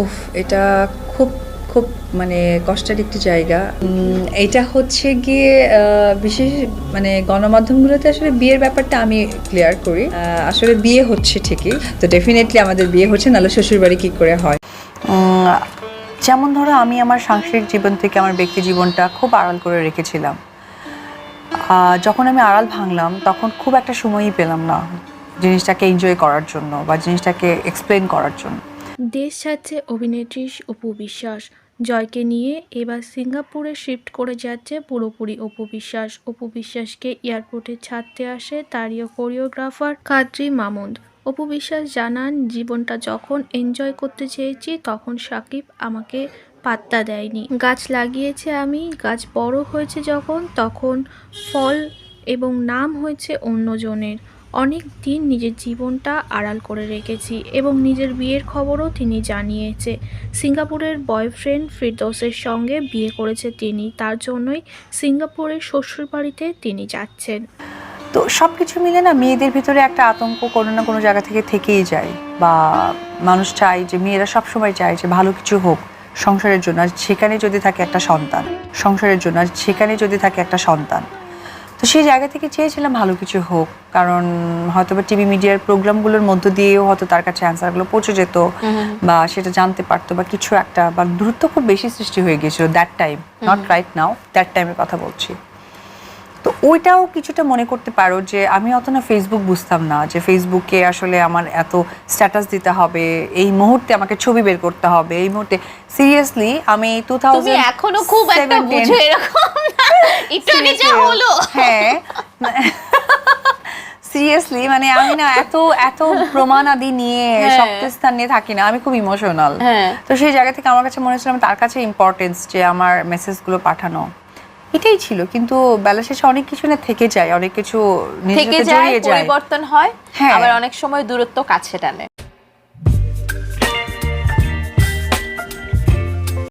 ওফ এটা খুব খুব মানে কষ্টের একটি জায়গা এটা হচ্ছে গিয়ে বিশেষ মানে গণমাধ্যমগুলোতে আসলে বিয়ের ব্যাপারটা আমি ক্লিয়ার করি। আসলে বিয়ে হচ্ছে ঠিকই, তো ডেফিনেটলি আমাদের বিয়ে হচ্ছে, নাহলে শ্বশুরবাড়ি কী করে হয়? যেমন ধরো আমি আমার সাংসারিক জীবন থেকে আমার ব্যক্তি জীবনটা খুব আড়াল করে রেখেছিলাম। যখন আমি আড়াল ভাঙলাম, তখন খুব একটা সময়ই পেলাম না জিনিসটাকে এনজয় করার জন্য বা জিনিসটাকে এক্সপ্লেন করার জন্য। দেশ ছাড়ছে অভিনেত্রী অপু বিশ্বাস। জয়কে নিয়ে এবার সিঙ্গাপুরে শিফট করে যাচ্ছে পুরোপুরি অপু বিশ্বাস। অপু বিশ্বাসকে এয়ারপোর্টে ছাড়তে আসে তারই কোরিওগ্রাফার কাদ্রি মামুদ অপু বিশ্বাস জানান, জীবনটা যখন এনজয় করতে চেয়েছি, তখন সাকিব আমাকে পাত্তা দেয়নি। গাছ লাগিয়েছে আমি, গাছ বড় হয়েছে যখন, তখন ফল এবং নাম হয়েছে অন্যজনের। অনেক দিন নিজের জীবনটা আড়াল করে রেখেছি এবং নিজের বিয়ের খবরও তিনি জানিয়েছে। সিঙ্গাপুরের বয়ফ্রেন্ড ফিরদোসের সঙ্গে বিয়ে করেছে তিনি, তার জন্যই সিঙ্গাপুরের শ্বশুরবাড়িতে তিনি যাচ্ছেন। তো সব কিছু মিলে না মেয়েদের ভিতরে একটা আতঙ্ক কোনো না কোনো জায়গা থেকে থেকেই যায় বা মানুষ চায় যে মেয়েরা সবসময় চায় যে ভালো কিছু হোক সংসারের জন্য। আর সেখানে যদি থাকে একটা সন্তান, সংসারের জন্য। আর সেখানে যদি থাকে একটা সন্তান। তো সেই জায়গা থেকে চেয়েছিলাম ভালো কিছু হোক। কারণ হয়তো বা টিভি মিডিয়ার প্রোগ্রামগুলোর মধ্য দিয়েও হয়তো তার কাছে অ্যান্সারগুলো পৌঁছে যেত বা সেটা জানতে পারতো বা কিছু একটা বা দূরত্ব খুব বেশি সৃষ্টি হয়ে গিয়েছিল that time not right now that টাইমের কথা বলছি। তো ওইটাও কিছুটা মনে করতে পারো যে আমি অত না ফেসবুক বুঝতাম না যে ফেসবুকে আসলে আমার এত স্ট্যাটাস দিতে হবে এই মুহূর্তে আমাকে ছবি বের করতে হবে এই মুহূর্তে। সিরিয়াসলি আমি টু থাউজেন্ড এখনও খুব একটা বুঝো এরকম। একটু যা হলো। হ্যাঁ। সিরিয়াসলি মানে আমি না এত এত প্রমাণ আদি নিয়ে হ্যাঁ। শক্তস্থান নিয়ে থাকি না। আমি খুব ইমোশনাল হ্যাঁ। তো সেই জায়গা থেকে আমার কাছে মনে হচ্ছিল তার কাছে ইম্পর্টেন্স যে আমার মেসেজগুলো পাঠানো। এটাই ছিল কিন্তু বেলা শেষে অনেক কিছু না থেকে যায় অনেক কিছু থেকে যায়। পরিবর্তন হয় হ্যাঁ। আবার অনেক সময় দূরত্ব কাছে টানে।